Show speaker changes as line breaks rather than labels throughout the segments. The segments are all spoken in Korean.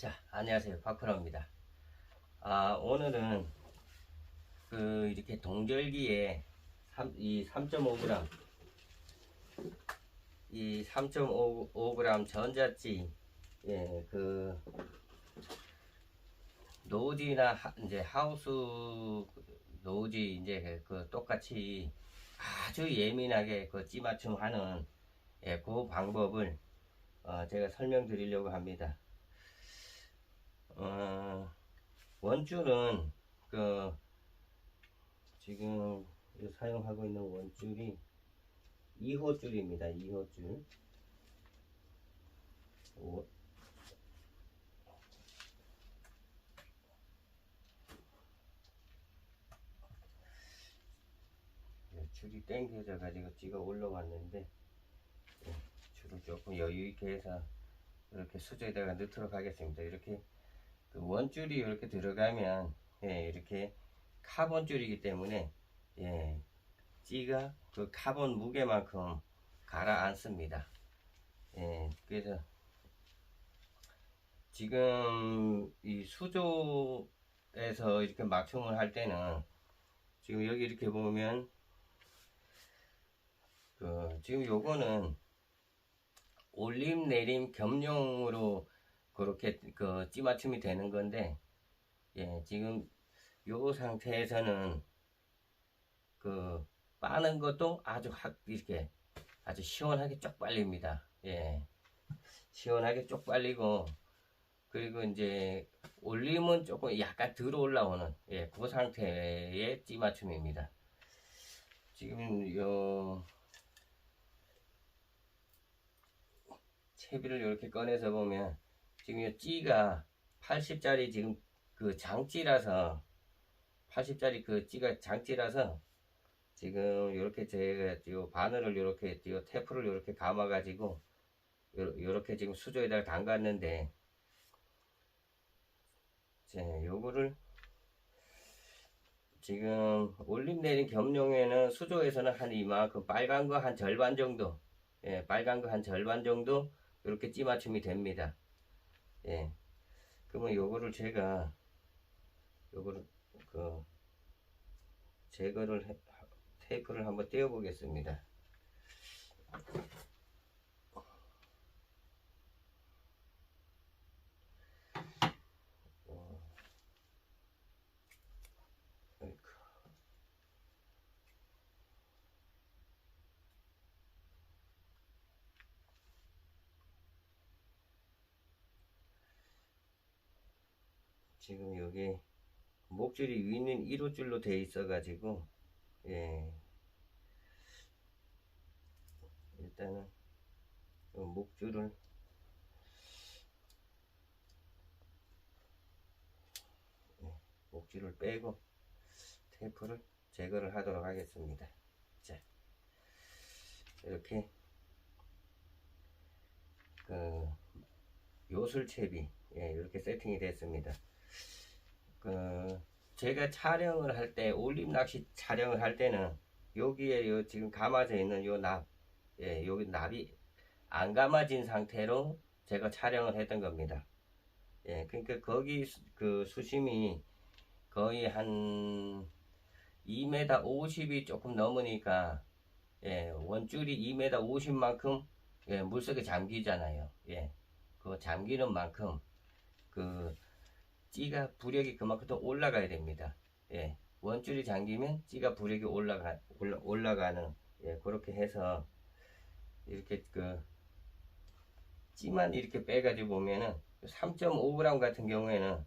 자, 안녕하세요. 박프로입니다. 아, 오늘은 그 이렇게 동절기에 3, 이 3.5g 이 3.5g 전자찌 예, 그 노지나 하, 이제 하우스 노지 이제 그 똑같이 아주 예민하게 그 찌맞춤 하는 예, 그 방법을 어, 제가 설명드리려고 합니다. 어, 원줄은 그 지금 사용하고 있는 원줄이 2호 줄입니다. 2호 줄. 오. 네, 줄이 땡겨져 가지고 찌가 올라왔는데 네, 줄을 조금 여유 있게 해서 이렇게 수저에다가 넣도록 하겠습니다. 이렇게 그 원줄이 이렇게 들어가면 예, 이렇게 카본 줄이기 때문에 예, 찌가 그 카본 무게만큼 가라앉습니다. 예, 그래서 지금 이 수조에서 이렇게 막춤을 할 때는 지금 여기 이렇게 보면 그 지금 요거는 올림 내림 겸용으로 그렇게 그 찌맞춤이 되는 건데 예 지금 요 상태에서는 그 빠는 것도 아주 확 이렇게 아주 시원하게 쪽 빨립니다. 예. 시원하게 쪽 빨리고 그리고 이제 올림은 조금 약간 덜 올라오는 예 그 상태의 찌맞춤입니다. 지금 요 채비를 이렇게 꺼내서 보면 지금 이 찌가 80짜리 지금 그 장찌라서 80짜리 그 찌가 장찌라서 지금 이렇게 제가 요 바늘을 이렇게 요 테프를 이렇게 감아 가지고 요렇게 지금 수조에다가 담갔는데 자 요거를 지금 올림 내린 겸용에는 수조에서는 한 이만큼 빨간 거 한 절반 정도 예 빨간 거 한 절반 정도 이렇게 찌맞춤이 됩니다 예. 그러면 요거를 제가 요거를 그 제거를 해, 테이프를 한번 떼어 보겠습니다. 지금 여기 목줄이 위는 1호 줄로 되어 있어 가지고 예. 일단은 요 목줄을 예, 목줄을 빼고 테이프를 제거를 하도록 하겠습니다. 자 이렇게 그 요술채비 예, 이렇게 세팅이 됐습니다 그 제가 촬영을 할 때 올림 낚시 촬영을 할 때는 여기에 요 지금 감아져 있는 요 납, 예, 여기 납이 안 감아진 상태로 제가 촬영을 했던 겁니다. 예, 그러니까 거기 수, 그 수심이 거의 한 2m 50이 조금 넘으니까 예, 원줄이 2m 50만큼 예, 물속에 잠기잖아요. 예, 그 잠기는 만큼 그 찌가 부력이 그만큼 더 올라가야 됩니다. 예. 원줄이 잠기면 찌가 부력이 올라가, 올라, 올라가는, 예, 그렇게 해서, 이렇게 그, 찌만 이렇게 빼가지고 보면은, 3.5g 같은 경우에는,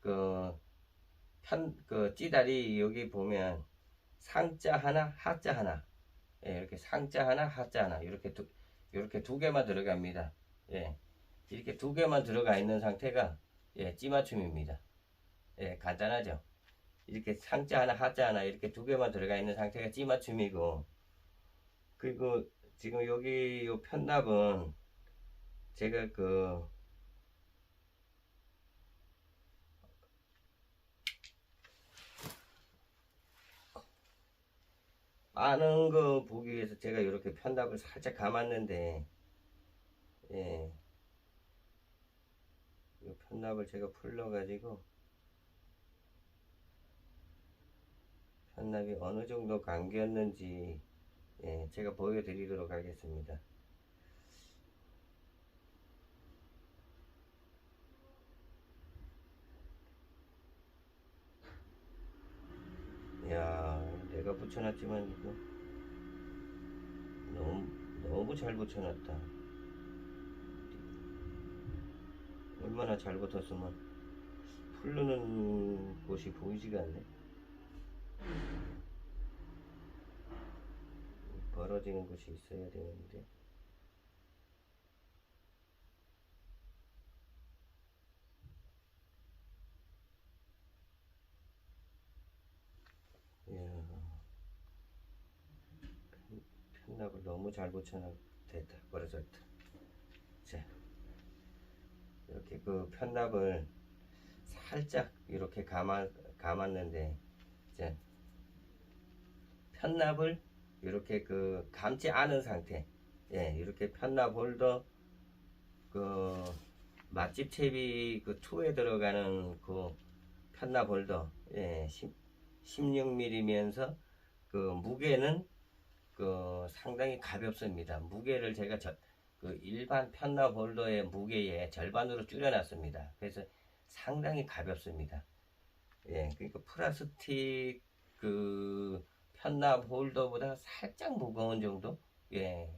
그, 편, 그, 찌다리 여기 보면, 상자 하나, 하자 하나, 예, 이렇게 상자 하나, 하자 하나, 이렇게 두, 이렇게 두 개만 들어갑니다. 예. 이렇게 두 개만 들어가 있는 상태가, 예, 찌맞춤입니다. 예, 간단하죠. 이렇게 상자 하나, 하자 하나 이렇게 두 개만 들어가 있는 상태가 찌맞춤이고 그리고 지금 여기 요 편납은 제가 그 많은 거 보기 위해서 제가 이렇게 편납을 살짝 감았는데 예. 편납을 제가 풀러가지고 편납이 어느 정도 감겼는지 예, 제가 보여드리도록 하겠습니다. 야, 내가 붙여놨지만 이거 너무 너무 잘 붙여놨다. 얼마나 잘 붙었으면 풀르는 곳이 보이지가 않네. 벌어지는 곳이 있어야 되는데. 편납을 너무 잘 붙여놨 됐다. 벌어졌다. 자, 이렇게 그 편납을 살짝 이렇게 감아 감았는데, 자, 편납을 이렇게 그 감지 않은 상태, 예, 이렇게 편납 홀더 그 맛집 채비 그 2에 들어가는 그 편납 홀더, 예, 16mm면서 그 무게는 그 상당히 가볍습니다. 무게를 제가 저, 그 일반 편납 홀더의 무게의 절반으로 줄여놨습니다. 그래서 상당히 가볍습니다. 예, 그러니까 플라스틱 그 편납 홀더보다 살짝 무거운 정도? 예,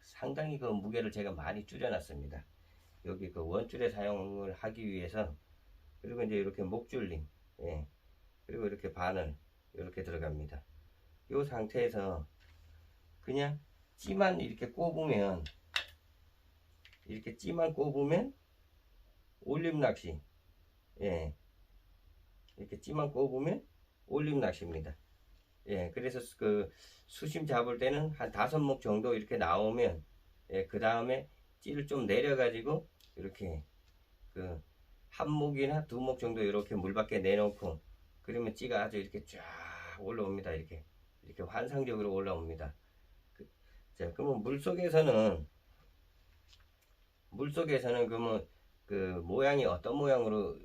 상당히 그 무게를 제가 많이 줄여놨습니다. 여기 그 원줄에 사용을 하기 위해서 그리고 이제 이렇게 목줄림, 예, 그리고 이렇게 바늘 이렇게 들어갑니다. 이 상태에서 그냥 찌만 이렇게 꼽으면 이렇게 찌만 꼽으면 올림 낚시. 예. 이렇게 찌만 꼽으면 올림 낚시입니다. 예. 그래서 그 수심 잡을 때는 한 다섯 목 정도 이렇게 나오면 예 그 다음에 찌를 좀 내려 가지고 이렇게 그 한 목이나 두 목 정도 이렇게 물 밖에 내놓고 그러면 찌가 아주 이렇게 쫙 올라옵니다. 이렇게 이렇게 환상적으로 올라옵니다. 그, 자 그러면 물 속에서는 물 속에서는 그러면 그 모양이 어떤 모양으로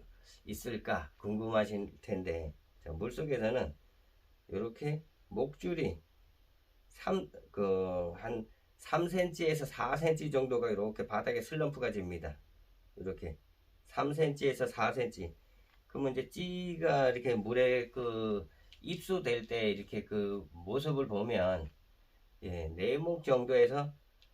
있을까 궁금하신 텐데 자, 물 속에서는 이렇게 목줄이 3, 그 한 3cm에서 4cm 정도가 이렇게 바닥에 슬럼프가 집니다. 이렇게 3cm에서 4cm. 그러면 이제 찌가 이렇게 물에 그 입수될 때 이렇게 그 모습을 보면 예, 네목 정도에서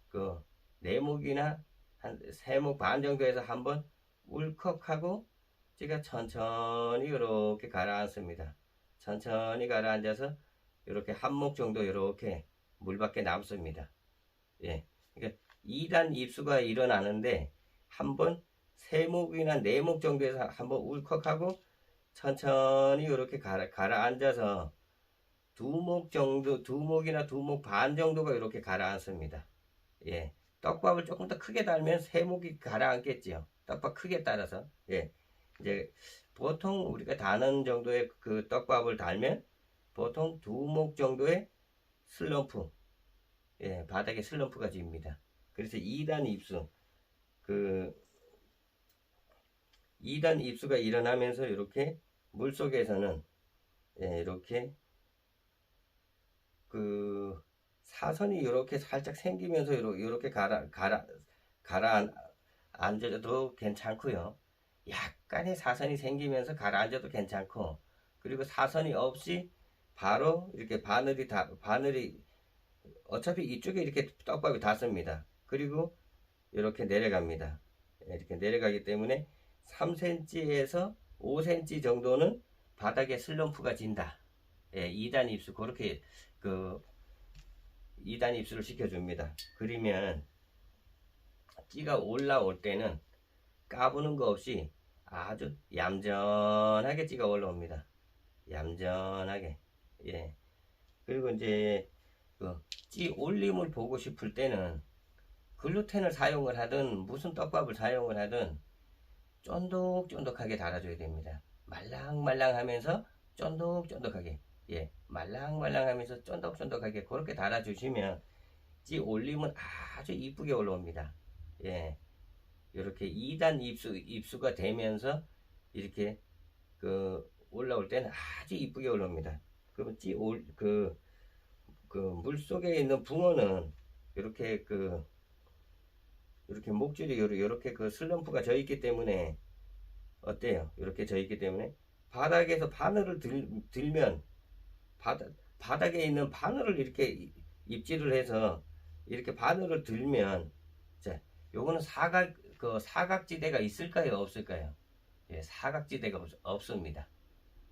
그 네목이나 한 세목 반 정도에서 한번 울컥하고 찌가 천천히 이렇게 가라앉습니다. 천천히 가라앉아서 이렇게 한 목 정도 이렇게 물 밖에 남습니다. 예. 그러니까 2단 입수가 일어나는데 한번 세목이나 네 목 정도에서 한번 울컥하고 천천히 이렇게 가라, 가라앉아서 두 목 정도, 두 목이나 두 목 반 정도가 이렇게 가라앉습니다. 예. 떡밥을 조금 더 크게 달면 세목이 가라앉겠지요. 떡밥 크게 따라서. 예. 이제 보통 우리가 다는 정도의 그 떡밥을 달면 보통 두 목 정도의 슬럼프, 예, 바닥에 슬럼프가 집니다. 그래서 2단 입수, 그 2단 입수가 일어나면서 이렇게 물 속에서는 예, 이렇게 그 사선이 이렇게 살짝 생기면서 이렇게 가라 가라 가라 앉아도 괜찮고요. 약간의 사선이 생기면서 가라앉아도 괜찮고 그리고 사선이 없이 바로 이렇게 바늘이 다 바늘이 어차피 이쪽에 이렇게 떡밥이 닿습니다. 그리고 이렇게 내려갑니다. 이렇게 내려가기 때문에 3cm에서 5cm 정도는 바닥에 슬럼프가 진다. 예, 2단 입수 그렇게 그 2단 입수를 시켜줍니다. 그러면 찌가 올라올 때는 까부는 거 없이 아주 얌전하게 찌가 올라옵니다. 얌전하게. 예. 그리고 이제 그찌 올림을 보고 싶을 때는 글루텐을 사용을 하든 무슨 떡밥을 사용을 하든 쫀득쫀득하게 달아줘야 됩니다. 말랑말랑하면서 쫀득쫀득하게 예 말랑말랑하면서 쫀득쫀득하게 그렇게 달아주시면 찌 올림은 아주 이쁘게 올라옵니다. 예 이렇게 2단 입수 입수가 되면서 이렇게 그 올라올 때는 아주 이쁘게 올라옵니다. 그러면 찌올그 그 물속에 있는 붕어는 이렇게 그 이렇게 목줄이 요렇게 그 슬럼프가 져 있기 때문에 어때요? 이렇게 져 있기 때문에 바닥에서 바늘을 들, 들면 바닥 바닥에 있는 바늘을 이렇게 이- 입질을 해서 이렇게 바늘을 들면 자 요거는 사각 그 사각지대가 있을까요 없을까요? 예 사각지대가 없, 없습니다.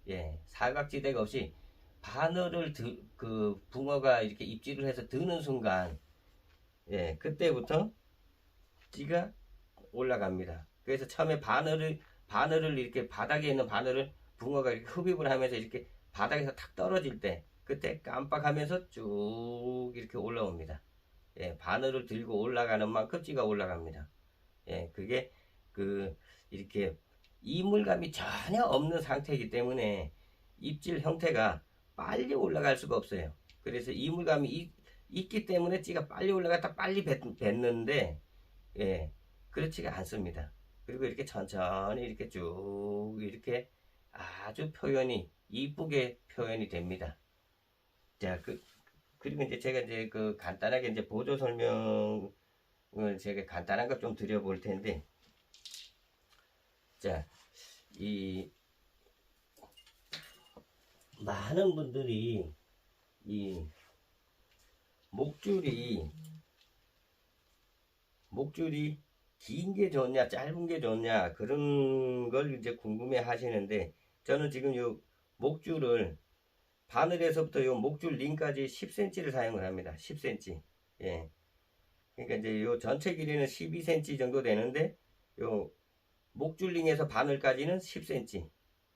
예 사각지대가 없이 바늘을 드, 그 붕어가 이렇게 입질을 해서 드는 순간 예 그때부터 찌가 올라갑니다. 그래서 처음에 바늘을 바늘을 이렇게 바닥에 있는 바늘을 붕어가 이렇게 흡입을 하면서 이렇게 바닥에서 탁 떨어질 때 그때 깜빡하면서 쭉 이렇게 올라옵니다. 예, 바늘을 들고 올라가는 만큼 찌가 올라갑니다. 예, 그게 그 이렇게 이물감이 전혀 없는 상태이기 때문에 입질 형태가 빨리 올라갈 수가 없어요. 그래서 이물감이 있, 있기 때문에 찌가 빨리 올라갔다 빨리 뱉, 뱉는데 예, 그렇지가 않습니다. 그리고 이렇게 천천히 이렇게 쭉 이렇게 아주 표현이 이쁘게 표현이 됩니다. 자, 그 그리고 이제 제가 이제 그 간단하게 이제 보조 설명을 제가 간단한 것 좀 드려볼 텐데, 자, 이 많은 분들이 이 목줄이 목줄이 긴 게 좋냐 짧은 게 좋냐 그런 걸 이제 궁금해 하시는데 저는 지금 요 목줄을 바늘에서부터 요 목줄 링까지 10cm를 사용을 합니다. 10cm 예. 그러니까 이제 요 전체 길이는 12cm 정도 되는데 요 목줄 링에서 바늘까지는 10cm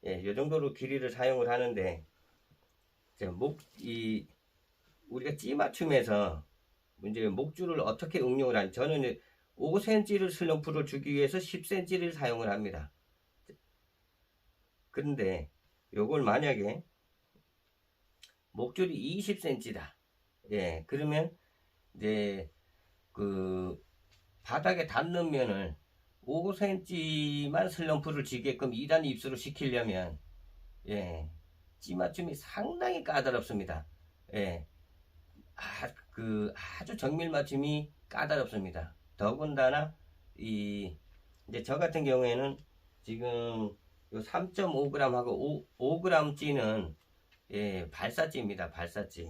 예, 요 정도로 길이를 사용을 하는데 자, 목, 이, 우리가 찌 맞춤에서 이제 목줄을 어떻게 응용을 하는 저는 5cm를 슬럼프를 주기 위해서 10cm를 사용을 합니다. 근데 요걸 만약에 목줄이 20cm다. 예, 그러면 이제 그 바닥에 닿는 면을 5cm만 슬럼프를 지게끔 2단 입수를 시키려면 예, 찌맞춤이 상당히 까다롭습니다. 예, 아, 그 아주 정밀 맞춤이 까다롭습니다. 더군다나 이 이제 저 같은 경우에는 지금 요 3.5g하고 5, 5g 찌는 예, 발사찌입니다. 발사찌.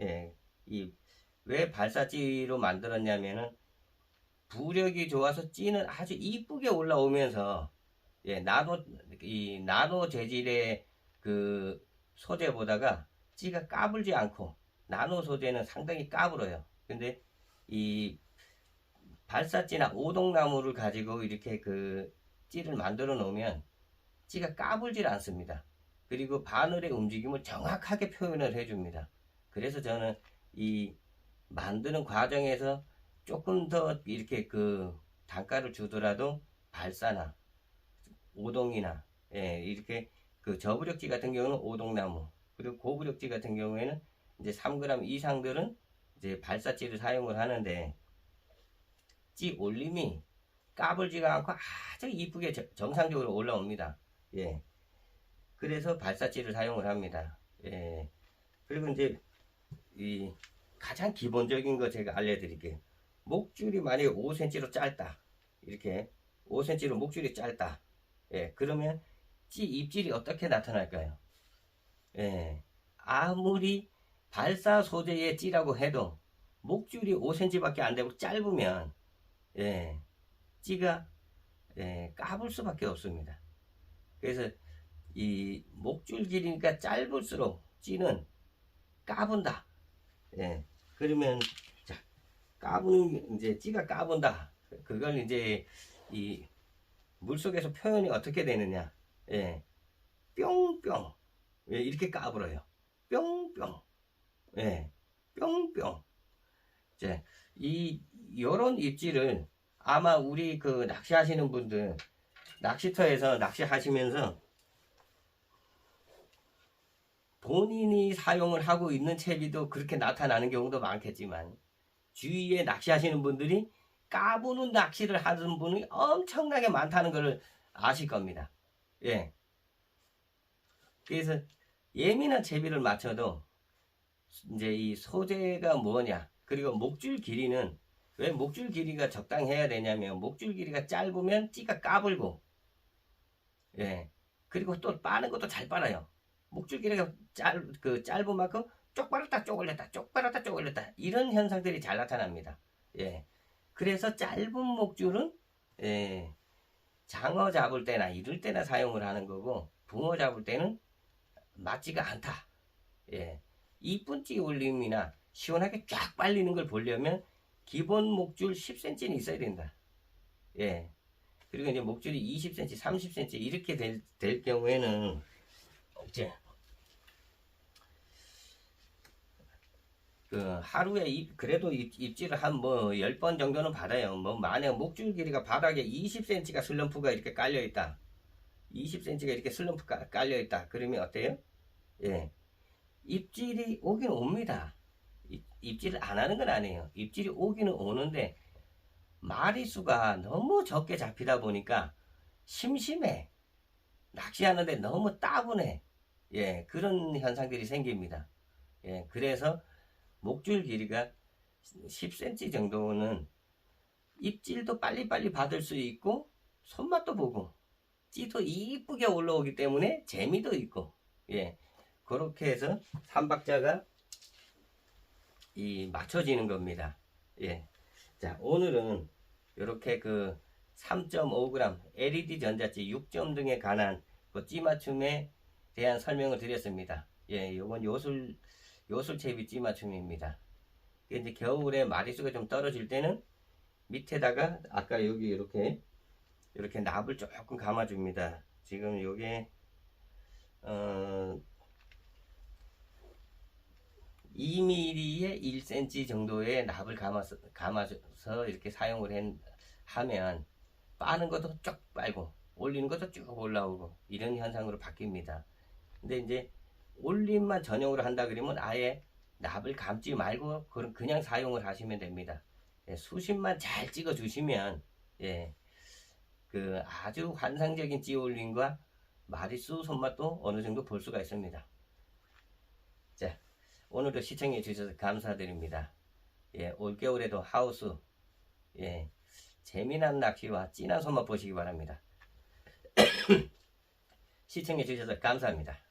예, 이 왜 발사찌로 만들었냐면은 부력이 좋아서 찌는 아주 이쁘게 올라오면서 예, 나노 이 나노 재질의 그 소재보다가 찌가 까불지 않고 나노 소재는 상당히 까불어요. 근데 이 발사찌나 오동나무를 가지고 이렇게 그 찌를 만들어 놓으면 찌가 까불질 않습니다. 그리고 바늘의 움직임을 정확하게 표현을 해줍니다. 그래서 저는 이 만드는 과정에서 조금 더 이렇게 그 단가를 주더라도 발사나 오동이나 예, 이렇게 그 저부력지 같은 경우는 오동나무 그리고 고부력지 같은 경우에는 이제 3g 이상들은 이제 발사찌를 사용을 하는데 찌 올림이 까불지가 않고 아주 이쁘게 저- 정상적으로 올라옵니다. 예. 그래서 발사찌를 사용을 합니다. 예. 그리고 이제 이 가장 기본적인 거 제가 알려드릴게요. 목줄이 만약에 5cm로 짧다. 이렇게 5cm로 목줄이 짧다. 예. 그러면 찌 입질이 어떻게 나타날까요? 예. 아무리 발사 소재의 찌라고 해도 목줄이 5cm밖에 안 되고 짧으면 예. 찌가 예, 까불 수밖에 없습니다. 그래서 이 목줄 길이니까 짧을수록 찌는 까분다. 예. 그러면 자, 까부는 이제 찌가 까분다. 그걸 이제 이 물속에서 표현이 어떻게 되느냐? 예. 뿅뿅. 예, 이렇게 까불어요. 뿅뿅. 예. 뿅뿅. 이제 이 요런 입질을 아마 우리 그 낚시하시는 분들 낚시터에서 낚시하시면서 본인이 사용을 하고 있는 채비도 그렇게 나타나는 경우도 많겠지만 주위에 낚시하시는 분들이 까부는 낚시를 하는 분이 엄청나게 많다는 것을 아실 겁니다. 예. 그래서 예민한 채비를 맞춰도 이제 이 소재가 뭐냐 그리고 목줄 길이는 왜 목줄 길이가 적당해야 되냐면 목줄 길이가 짧으면 찌가 까불고 예. 그리고 또 빠는 것도 잘 빨아요. 목줄 길이가 짧, 그 짧은 만큼 쪽 빨았다 쪽 올렸다 쪽 빨았다 쪽 올렸다 이런 현상들이 잘 나타납니다. 예. 그래서 짧은 목줄은 예 장어 잡을 때나 이럴 때나 사용을 하는 거고 붕어 잡을 때는 맞지가 않다. 예. 이쁜 찌 올림이나 시원하게 쫙 빨리는 걸 보려면 기본 목줄 10cm는 있어야 된다. 예. 그리고 이제 목줄이 20cm, 30cm 이렇게 될, 될 경우에는 이제 그 하루에 입, 그래도 입, 입질을 한 뭐 10번 정도는 받아요. 뭐 만약 목줄 길이가 바닥에 20cm가 슬럼프가 이렇게 깔려 있다. 20cm가 이렇게 슬럼프 깔려 있다. 그러면 어때요? 예. 입질이 오긴 옵니다. 입, 입질을 안 하는 건 아니에요. 입질이 오기는 오는데 마리수가 너무 적게 잡히다 보니까 심심해. 낚시하는데 너무 따분해. 예, 그런 현상들이 생깁니다. 예, 그래서 목줄 길이가 10cm 정도는 입질도 빨리빨리 받을 수 있고 손맛도 보고 찌도 이쁘게 올라오기 때문에 재미도 있고 예 그렇게 해서 삼박자가 이 맞춰지는 겁니다. 예. 자, 오늘은 이렇게 그 3.5g LED 전자찌 6점 등에 관한 그 찌맞춤에 대한 설명을 드렸습니다. 예, 요건 요술 요술채비 찌맞춤입니다. 이제 겨울에 마리수가 좀 떨어질 때는 밑에다가 아까 여기 이렇게 이렇게 납을 조금 감아줍니다. 지금 요게 어 2mm에 1cm 정도의 납을 감아서, 감아서 이렇게 사용을 한, 하면 빠는 것도 쭉 빨고 올리는 것도 쭉 올라오고 이런 현상으로 바뀝니다. 근데 이제 올림만 전용으로 한다 그러면 아예 납을 감지 말고 그냥 사용을 하시면 됩니다. 예, 수심만 잘 찍어 주시면 예, 그 아주 환상적인 찌올림과 마리수 손맛도 어느 정도 볼 수가 있습니다. 자, 오늘도 시청해 주셔서 감사드립니다. 예, 올겨울에도 하우스, 예, 재미난 낚시와 진한 손맛 보시기 바랍니다. 시청해 주셔서 감사합니다.